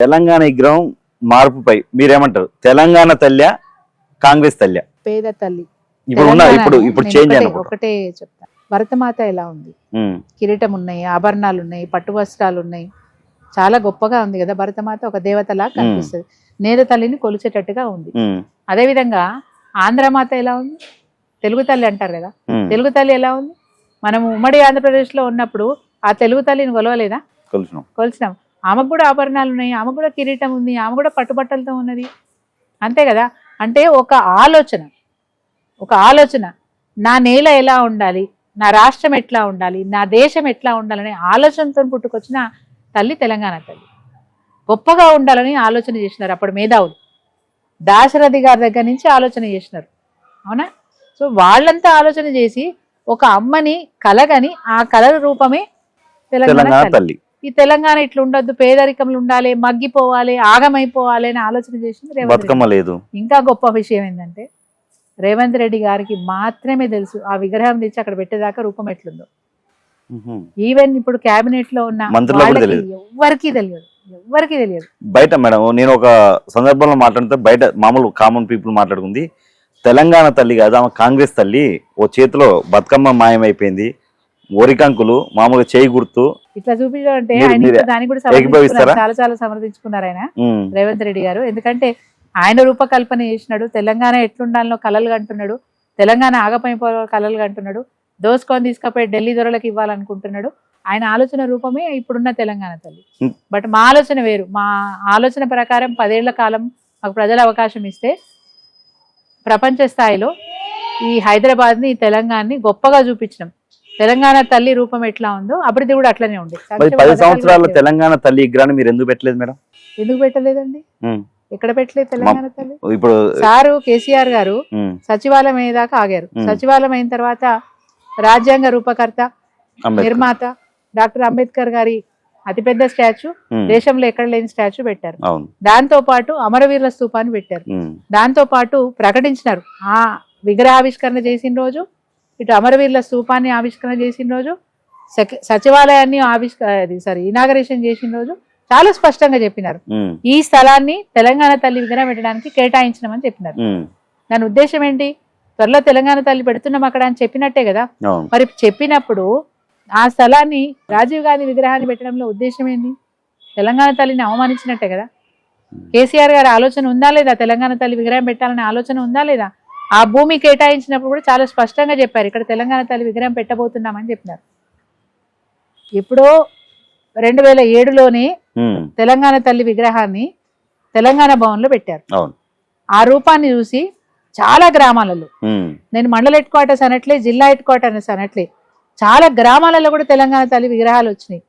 తెలంగాణ విగ్రహం మార్పుపై మీరేమంటారు? తెలంగాణ తల్లి కాంగ్రెస్ తల్లి? పేద తల్లి. ఇప్పుడు ఉన్న ఇప్పుడు ఇప్పుడు చేంజ్ ఒకటే- చెప్తా. భరతమాత ఎలా ఉంది? కిరీటం ఉన్నాయి ఆభరణాలు ఉన్నాయి పట్టు వస్త్రాలు ఉన్నాయి చాలా గొప్పగా ఉంది కదా భరతమాత ఒక దేవతలా కనిపిస్తుంది. నేల తల్లిని కొలిచేటట్టుగా ఉంది. ఉమ్, అదేవిధంగా ఆంధ్రమాత ఎలా ఉంది? తెలుగు తల్లి అంటారు కదా. తెలుగు తల్లి ఎలా ఉంది? మనం ఉమ్మడి ఆంధ్రప్రదేశ్లో ఉన్నప్పుడు ఆ తెలుగు తల్లిని కొలవలేదా? కొలుచున్నాం కొలిచినాం ఆమెకు కూడా ఆభరణాలు ఉన్నాయి ఆమెకు కూడా కిరీటం ఉంది ఆమె కూడా పట్టుబట్టలతో ఉన్నది. అంతే కదా? అంటే ఒక ఆలోచన ఒక ఆలోచన. నా నేల ఎలా ఉండాలి? నా రాష్ట్రం ఎట్లా ఉండాలి? నా దేశం ఎట్లా ఉండాలనే ఆలోచనతో పుట్టుకొచ్చిన తల్లి తెలంగాణ తల్లి. గొప్పగా ఉండాలని ఆలోచన చేసినారు అప్పుడు మేధావులు. దాశరథి గారి దగ్గర నుంచి ఆలోచన చేసినారు. అవునా? సో వాళ్ళంతా ఆలోచన చేసి ఒక అమ్మని కలగని ఆ కలల రూపమే తెలంగాణ తల్లి. ఈ తెలంగాణ ఇట్లా ఉండొద్దు పేదరికంలో ఉండాలి మగ్గిపోవాలి ఆగమైపోవాలి అని ఆలోచన చేసింది రేవంత్ లేదు ఇంకా గొప్ప విషయం ఏంటంటే రేవంత్ రెడ్డి గారికి మాత్రమే తెలుసు ఆ విగ్రహం తెచ్చి అక్కడ పెట్టేదాకా రూపం ఎట్లుందో. ఈవెన్ ఇప్పుడు కేబినెట్లో ఉన్న వాళ్ళకి తెలియదు. ఎవ్వరికీ తెలియదు ఎవ్వరికీ తెలియదు బయట మేడం నేను ఒక సందర్భంలో మాట్లాడితే బయట మామూలు కామన్ పీపుల్ మాట్లాడుకుంది తెలంగాణ తల్లి కాదు ఆమె కాంగ్రెస్ తల్లి ఓ చేతిలో బతుకమ్మ మాయమైపోయింది ఓరికంకులు మామూలుగా చేయి గుర్తు. ఇట్లా చూపించడం అంటే ఆయన కూడా? సమర్థించుకున్నారు. చాలా చాలా సమర్థించుకున్నారు ఆయన. రేవంత్ రెడ్డి గారు. ఎందుకంటే ఆయన రూపకల్పన చేసినాడు. తెలంగాణ ఎట్లుండాలనో కలలు కంటున్నాడు. తెలంగాణ ఆగపోయిపో కలలు కంటున్నాడు. దోసుకొని తీసుకపోయి ఢిల్లీ దొరలకు ఇవ్వాలనుకుంటున్నాడు. ఆయన ఆలోచన రూపమే ఇప్పుడున్న తెలంగాణ తల్లి. బట్ మా ఆలోచన వేరు. మా ఆలోచన ప్రకారం పదేళ్ళ కాలం మాకు ప్రజల అవకాశం ఇస్తే ప్రపంచ స్థాయిలో ఈ హైదరాబాద్ని తెలంగాణని గొప్పగా చూపించినాం. తెలంగాణ తల్లి రూపం ఎట్లా ఉందో అభివృద్ధి కూడా అట్లనే ఉంది. పది సంవత్సరాల. తెలంగాణ తల్లి విగ్రహాన్ని మీరు ఎందుకు పెట్టలేదు మేడం? ఎందుకు పెట్టలేదండి? ఎక్కడ పెట్టలేదు తెలంగాణ తల్లి? ఇప్పుడు సారు కేసీఆర్ గారు సచివాలయం అయ్యేదాకా ఆగారు. సచివాలయం అయిన తర్వాత రాజ్యాంగ రూపకర్త. నిర్మాత డాక్టర్ అంబేద్కర్ గారి అతిపెద్ద స్టాచ్యూ దేశంలో ఎక్కడ లేని స్టాచ్యూ పెట్టారు. దాంతో పాటు అమరవీరుల స్తూపాన్ని పెట్టారు. దాంతో పాటు ప్రకటించినారు. ఆ విగ్రహావిష్కరణ చేసిన రోజు ఇటు అమరవీరుల స్తూపాన్ని ఆవిష్కరణ చేసిన రోజు సచివాలయాన్ని ఆవిష్క సారీ ఇనాగరేషన్ చేసిన రోజు చాలా స్పష్టంగా చెప్పినారు. ఈ స్థలాన్ని తెలంగాణ తల్లి విగ్రహం పెట్టడానికి కేటాయించినామని చెప్పినారు. దాని ఉద్దేశం ఏంటి? త్వరలో తెలంగాణ తల్లి పెడుతున్నాం అక్కడ అని చెప్పినట్టే కదా. మరి చెప్పినప్పుడు ఆ స్థలాన్ని రాజీవ్ గాంధీ విగ్రహాన్ని పెట్టడంలో ఉద్దేశం ఏంది? తెలంగాణ తల్లిని అవమానించినట్టే కదా. కేసీఆర్ గారి ఆలోచన ఉందా లేదా? తెలంగాణ తల్లి విగ్రహం పెట్టాలనే ఆలోచన ఉందా లేదా? ఆ భూమి కేటాయించినప్పుడు కూడా చాలా స్పష్టంగా చెప్పారు. ఇక్కడ తెలంగాణ తల్లి విగ్రహం పెట్టబోతున్నామని చెప్పినారు. ఎప్పుడో రెండు వేల ఏడులోనే తెలంగాణ తల్లి విగ్రహాన్ని తెలంగాణ భవన్లో పెట్టారు. అవును. ఆ రూపాన్ని చూసి చాలా గ్రామాలలో నేను మండల హెడ్ క్వార్టర్స్ అనట్లే జిల్లా హెడ్ క్వార్టర్స్ అనట్లే చాలా గ్రామాలలో కూడా తెలంగాణ తల్లి విగ్రహాలు వచ్చినాయి.